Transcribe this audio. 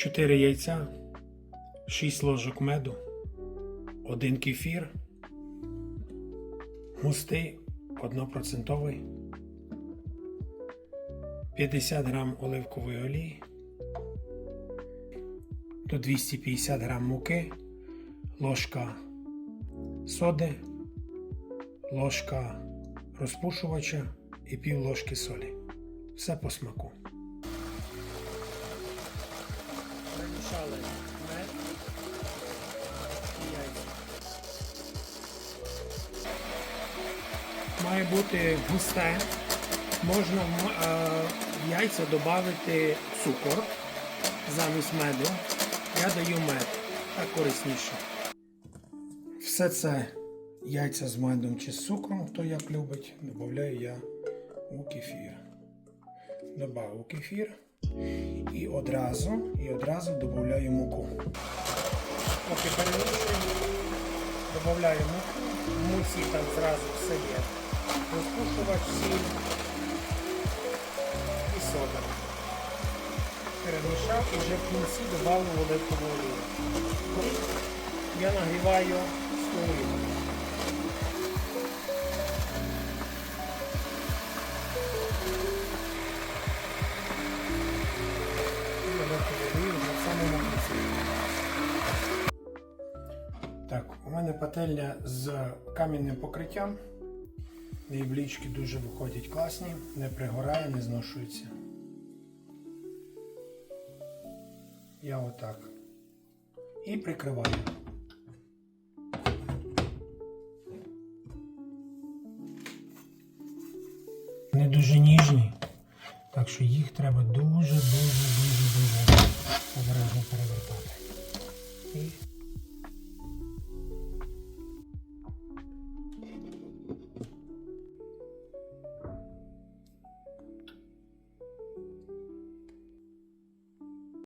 4 яйця, 6 ложок меду, 1 кефір, густий 1%, 50 грам оливкової олії, до 250 грам муки, ложка соди, ложка розпушувача і пів ложки солі. Все по смаку. Перемішали мед і яйця. Має бути густе. Можна в е, в яйця додати цукор замість меду. Я даю мед. Так корисніше. Все це яйця з медом чи з цукром, хто як любить, додаю я у кефір. Добавив кефір і одразу, і одразу додаю муку. Поки перемішуємо, додаю муку. В муці там зразу все є. Розпушувач, сіль і сода. Перемішав і вже в кінці додав оливкову олію. Я нагріваю сковорідку. Так, у мене пательня з кам'яним покриттям. Нейблічки дуже виходять класні, не пригорає, не зношується. Я отак. І прикриваю. Вони дуже ніжні, так що їх треба дуже, дуже, дуже, дуже обережно перевертати. І